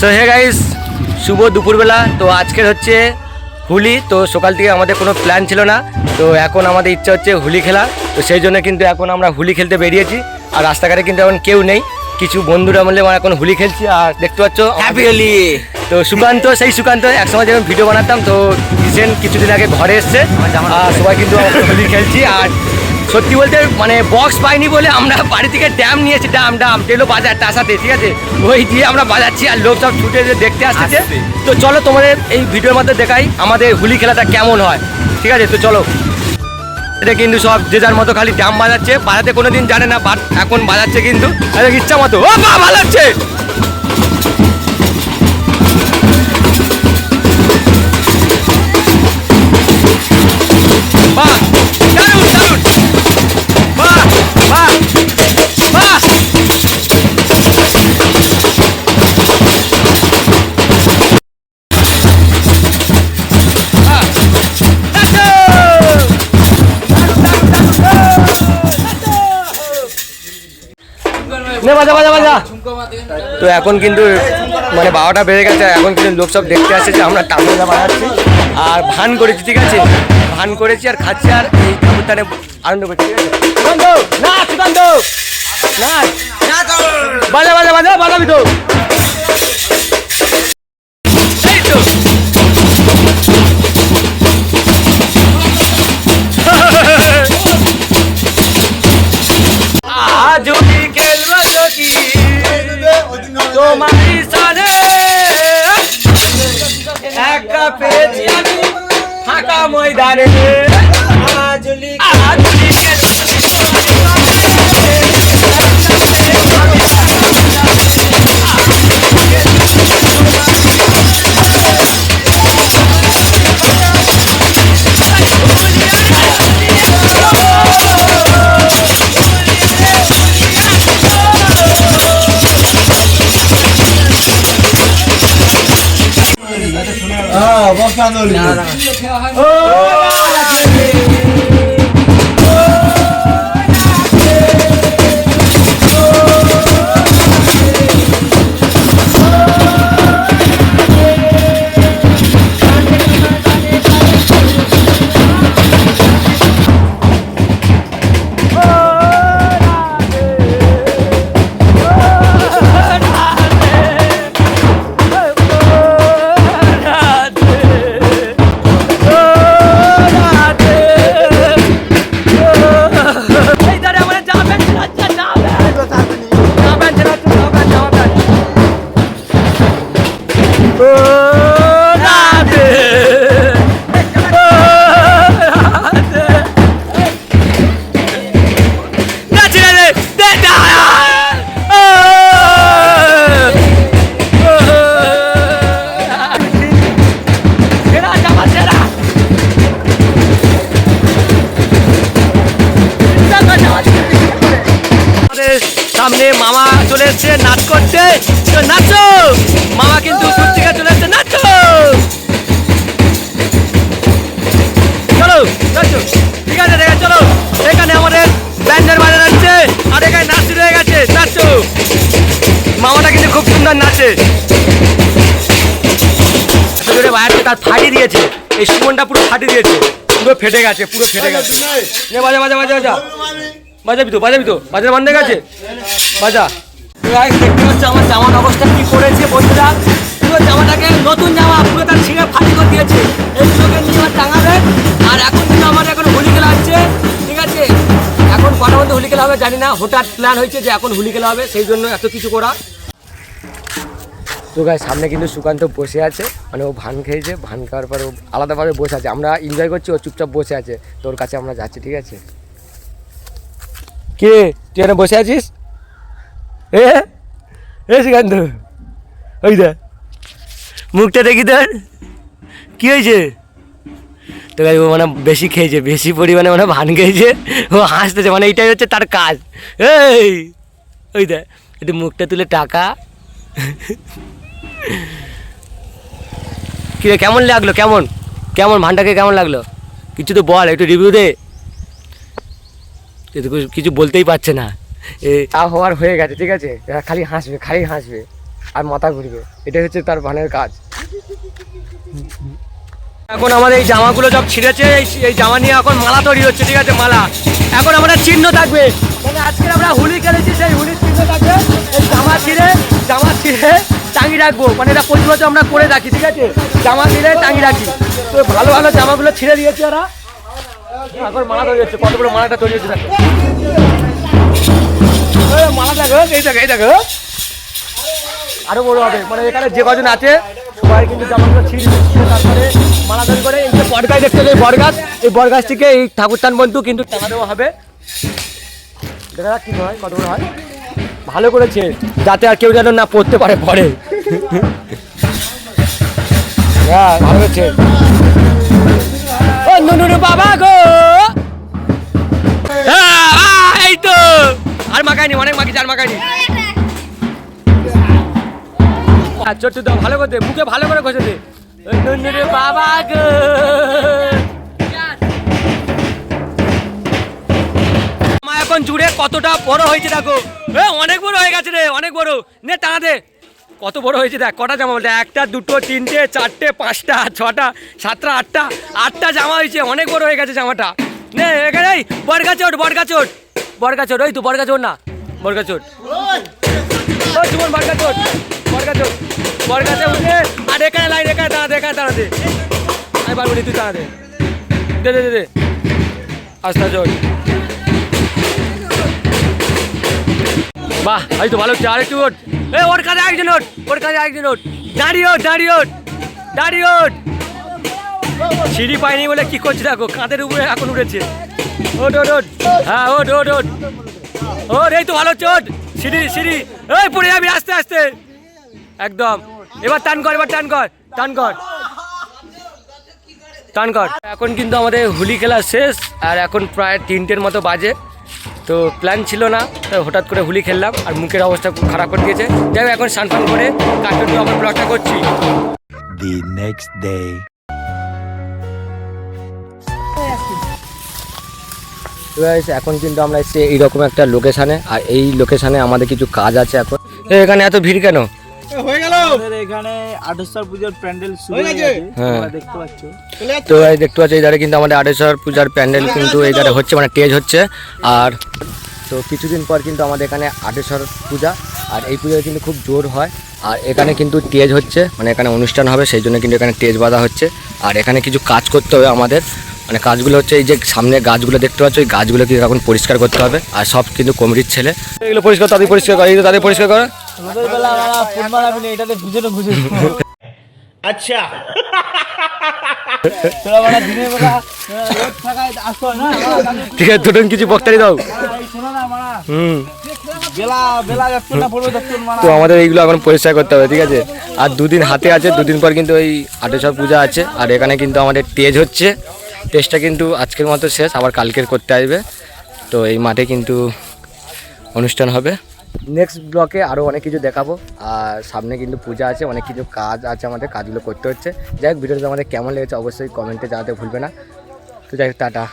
So hey guys শুভ দুপুরবেলা। তো আজকের হচ্ছে হোলি তো সকাল থেকে আমাদের কোনো প্ল্যান ছিল না। তো এখন আমাদের ইচ্ছা হচ্ছে হোলি খেলা। তো সেই জন্য কিন্তু এখন আমরা হোলি খেলতে বেরিয়েছি। আর রাস্তাঘাটে কিন্তু এখন কেউ নেই। কিছু বন্ধুরা মিলে আমরা এখন হোলি খেলছি। আর দেখতে পাচ্ছ হ্যাপি হোলি তো সুকান্ত সেই সুকান্ত একসময় যখন ভিডিও বানাতাম তো রিসেন্ট কিছুদিন আগে ঘরে এসছে। আর সবাই কিন্তু হোলি খেলছি। আর সত্যি বলতে মানে বক্স পাইনি বলে আমরা বাড়ি থেকে ড্যাম নিয়েছি ড্যাম ড্যাম যেগুলো বাজার টাসাতে ঠিক আছে? ওই দিয়ে আমরা বাজাচ্ছি আর লোক সব ছুটে দেখতে আসতেছে। তো চলো তোমাদের এই ভিডিওর মধ্যে দেখাই আমাদের হুলি খেলাটা কেমন হয় ঠিক আছে? তো চলো। এটা কিন্তু সব যে যার মতো খালি ড্যাম বাজাচ্ছে বাজাতে কোনো দিন জানে না বাট এখন বাজাচ্ছে কিন্তু। ইচ্ছা মতো। ও বা বাজাচ্ছে বাজা বাজা বাজা। তো এখন কিন্তু মানে বারোটা বেড়ে গেছে এখন কিন্তু লোক সব দেখতে আসছে যে আমরা টাকা বাজাচ্ছি আর ভান করেছি ঠিক আছে? ভান করেছি আর খাচ্ছি আর এই ঠাকুরটানে আনন্দ করছি ঠিক আছে? সুকান্ত না সুকান্ত না বাজা বাজা বাজা বাজাবি তো। 看아里 를. এসছে নাচ করতে। তো নাচো। মামা কিন্তু থেকে চলে এসছে নাচো। চলো নাচো। ঠিক আছে আছে চলো। এখানে আমাদের ব্যান্ডের বাজা যাচ্ছে আর এখানে নাচ শুরু হয়ে গেছে। নাচো। মামাটা কিন্তু খুব সুন্দর নাচে। জোরে বাজাচ্ছে তার ফাটিয়ে দিয়েছে। এই সুমনটা পুরো ফাটিয়ে দিয়েছে। পুরো ফেটে গেছে পুরো ফেটে গেছে। বাজা বাজা বাজা বাজা বাজাবি তো বাজাবি তো বাজার বন্ধ গেছে বাজা। পাচ্ছ আমার অবস্থা করেছে বন্ধুরা? জামাটাকে নতুন জামা তার করে দিয়েছে। টাঙাবে। আর এখন কিন্তু আমার এখন হোলি খেলা হচ্ছে। ঠিক আছে? এখন কটার মধ্যে হোলি খেলা হবে জানি না। হঠাৎ প্ল্যান হয়েছে যে এখন হোলি খেলা হবে, সেই জন্য এত কিছু করা। তো সামনে কিন্তু সুকান্ত বসে আছে। মানে ও ভান খেয়েছে। ভান খাওয়ার পরে ও আলাদাভাবে বসে আছে। আমরা এনজয় করছি, ও চুপচাপ বসে আছে। তোর কাছে আমরা যাচ্ছি, ঠিক আছে? কে? তুই বসে আছিস? এ ওই দা মুখটা দেখি তোর কি হয়েছে? তো ও মানে বেশি খেয়েছে, বেশি পরিমাণে মানে ভান খেয়েছে। ও হাসতেছে মানে এইটাই হচ্ছে তার কাজ। এই, ওই দা একটু মুখটা তুলে টাকা। কিরে কেমন লাগল, কেমন? কেমন, ভানটাকে কেমন লাগল? কিছু তো বল, একটু রিভিউ দে। কিছু বলতেই পারছে না। তা হওয়ার হয়ে গেছে, ঠিক আছে? খালি হাসবে খালি হাসবে আর মাথা ঘুরবে। এটাই হচ্ছে তার বানের কাজ। এখন আমাদের এই জামাগুলো সব ছিঁড়েছে, এই জামা নিয়ে এখন মালা তৈরি হচ্ছে, ঠিক আছে, মালা? এখন আমরা চিহ্ন থাকবে। মানে আজকে আমরা হুলি খেলেছি, সেই হুলির চিহ্ন থাকবে। এই জামা ছিঁড়ে জামা ছিঁড়ে টাঙিয়ে রাখব। মানে এটা প্রতি বছর আমরা করে রাখি, ঠিক আছে? জামা ছিঁড়ে টাঙিয়ে রাখি। তো ভালো ভালো জামাগুলো ছিঁড়ে দিয়েছে ওরা এখন মালা তৈরি হচ্ছে কত বড় মালাটা তৈরি হচ্ছে মালা দেখো এই দেখো দেখো আরও বড় হবে। মানে এখানে যে কজন আছে সবাই কিন্তু জামাগুলো ছিঁড়ে তারপরে মালা তৈরি করে এই যে বটগাছ দেখতে এই বটগাছ। এই বটগাছ থেকে এই ঠাকুরটান বন্ধু কিন্তু টাঙা দেওয়া হবে। দেখা যাক কি হয়? কত বড় হয়? ভালো করেছে যাতে আর কেউ যেন না পড়তে পারে পরে হ্যাঁ ভালো করেছে ও বাবা গো! হ্যাঁ, এই তো। আর মাখাইনি অনেক মাখিছে আর মাখাইনি আর ছোট্ট দাও ভালো করে মুখে ভালো করে ঘষে দে বাবা গো। এখন জুড়ে কতটা বড় হয়েছে দেখো। এ, অনেক বড় হয়ে গেছে রে, অনেক বড়। নে টানা দে। কত বড় হয়েছে দেখ, কটা জামা বলতে একটা, দুটো, তিনটে, চারটে, পাঁচটা, ছটা, সাতটা, আটটা আটটা জামা হয়েছে, অনেক বড় হয়ে গেছে জামাটা। নে, এখানে বরগা চোট বরগা চোট বরগা চোট ওই তো বরগা চোট না বরগা চোট ও জীবন বরগা চোট বরগা চোট বরগা চোট উঠে, আর এখানে লাইন এখানে দাঁড়াতে এখানে দাঁড়াতে আমি পারব তুই দাঁড়াতে দে। দে দে দে আস্তে চোট বাহ, এই তো ভালো আরেকটু ওট এ, ওর কাছে একজন ওট ওর কাছে একজন ওট দাঁড়িয়ে ওঠ দাঁড়িয়ে ওঠ দাঁড়িয়ে ওঠ। সিঁড়ি পাইনি বলে কি করছে দেখো, কাঁধের উপরে এখন উঠেছে। ওট ওট ওট হ্যাঁ ওট ওট ওট ওট এই তো ভালো ওট সিঁড়ি সিঁড়ি। এই, পড়ে যাবি আস্তে আস্তে। একদম। এবার টান কর, এবার টান কর টান কর। টান কর। এখন কিন্তু আমাদের হোলি খেলা শেষ, আর এখন প্রায় তিনটের মতো বাজে। তো প্ল্যান ছিল না, তো হঠাৎ করে হোলি খেললাম, আর মুখের অবস্থা খুব খারাপ করে দিয়েছে। যাই এখন স্নান করে কার্টুন আবার ব্লগটা করছি। The next day. এখন কিন্তু আমরা এসেছি এইরকম একটা লোকেশানে আর এই লোকেশানে আমাদের কিছু কাজ আছে এখন। এখানে এত ভিড় কেন? হয়ে গেল। এখানে আটস্বর পুজোর প্যান্ডেল শুরু হয়ে গেছে? দেখতে পাচ্ছ। তো এই দেখতে পাচ্ছি এই ধারে কিন্তু আমাদের আড়াইশোর পূজার প্যান্ডেল কিন্তু এই ধারে হচ্ছে মানে টেজ হচ্ছে। আর তো কিছুদিন পর কিন্তু আমাদের এখানে আটেশ্বর পূজা। আর এই পূজায় কিন্তু খুব জোর হয়। আর এখানে কিন্তু টেজ হচ্ছে মানে এখানে অনুষ্ঠান হবে সেই জন্য কিন্তু এখানে টেজ বাঁধা হচ্ছে। আর এখানে কিছু কাজ করতে হবে আমাদের। মানে কাজগুলো হচ্ছে এই যে সামনে গাছগুলো দেখতে পাচ্ছ ওই গাছগুলো কিন্তু এখন পরিষ্কার করতে হবে। আর সব কিন্তু কমিটির ছেলে। এগুলো পরিষ্কার তাদের পরিষ্কার করে এগুলো তাদের পরিষ্কার করে। আচ্ছা। ঠিক আছে কিছু বক্তারি দাও। হুম। তো আমাদের এইগুলো এখন পরিষ্কার করতে হবে ঠিক আছে? আর দুদিন হাতে আছে দুদিন পর কিন্তু ওই আটেশ্বর পূজা আছে। আর এখানে কিন্তু আমাদের তেজ হচ্ছে। টেজটা কিন্তু আজকের মতো শেষ, আবার কালকের করতে আসবে। তো এই মাঠে কিন্তু অনুষ্ঠান হবে। নেক্সট ব্লকে আরও অনেক কিছু দেখাবো। আর সামনে কিন্তু পূজা আছে, অনেক কিছু কাজ আছে আমাদের, কাজগুলো করতে হচ্ছে। যাই হোক, ভিডিওটা আমাদের কেমন লেগেছে অবশ্যই কমেন্টে জানাতে ভুলবে না। তো যাই হোক, টাটা।